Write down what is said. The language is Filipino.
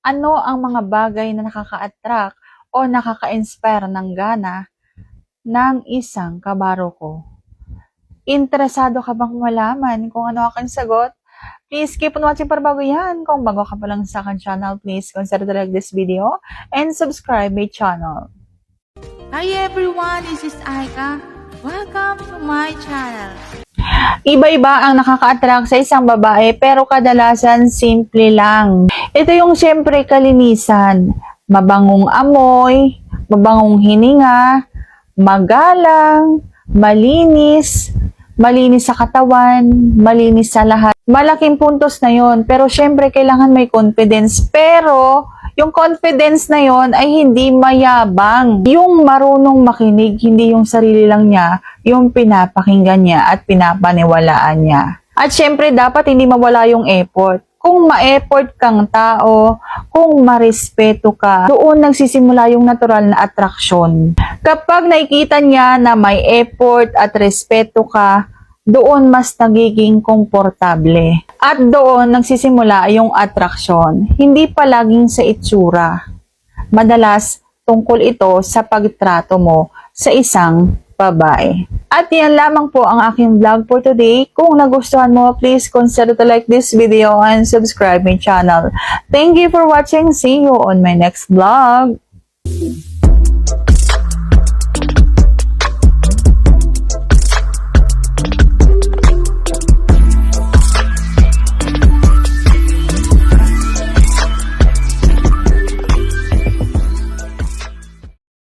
Ano ang mga bagay na nakaka-attract o nakaka-inspire ng gana ng isang kabaroko? Interesado ka bang malaman kung ano aking sagot? Please keep on watching para bago yan. Kung bago ka pa lang sa akin channel, please consider to like this video and subscribe my channel. Hi everyone, this is Aika. Welcome to my channel. Iba-iba ang nakaka-attract sa isang babae pero kadalasan simple lang. Ito yung siyempre kalinisan, mabangong amoy, mabangong hininga, magalang, malinis, malinis sa katawan, malinis sa lahat. Malaking puntos na yon pero syempre kailangan may confidence. Pero yung confidence na yon ay hindi mayabang. Yung marunong makinig, hindi yung sarili lang niya, yung pinapakinggan niya at pinapaniwalaan niya. At syempre dapat hindi mawala yung effort. Kung ma-effort kang tao, kung marespeto ka, doon nagsisimula yung natural na attraction. Kapag nakikita niya na may effort at respeto ka, doon mas nagiging komportable. At doon nagsisimula yung attraction. Hindi palaging sa itsura. Madalas, tungkol ito sa pagtrato mo sa isang babae. At yan lamang po ang aking vlog for today. Kung nagustuhan mo, please consider to like this video and subscribe my channel. Thank you for watching. See you on my next vlog.